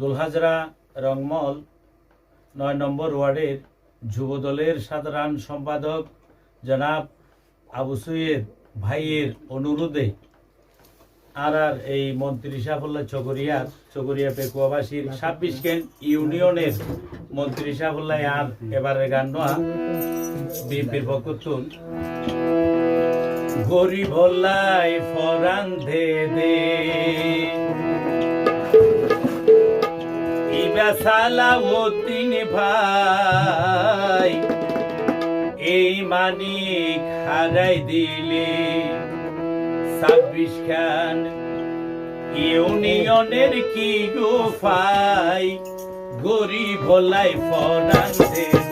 দুলহাজরা রংমল, নয় নম্বর ওয়ার্ডের যুবদলের সাধারণ সম্পাদক জনাব আবু সৈয়দ ভাইয়ের অনুরোধে আর আর এই মন্ত্রী সাফল্লা চকরিয়ার চকরিয়া পেকুয়াবাসীর ছাব্বিশ কেন ইউনিয়নের মন্ত্রী সাফল্লায় আর এবারে গান নয়, বিএনপির পক্ষ তুন গরিব ফরান দে। খাজা সালামুদ্দিন ভাই, এই মানিক হারাই দিলে ছাব্বিশ খান ইউনিয়নের কি গোফাই গরিব লাই ফরান দেব।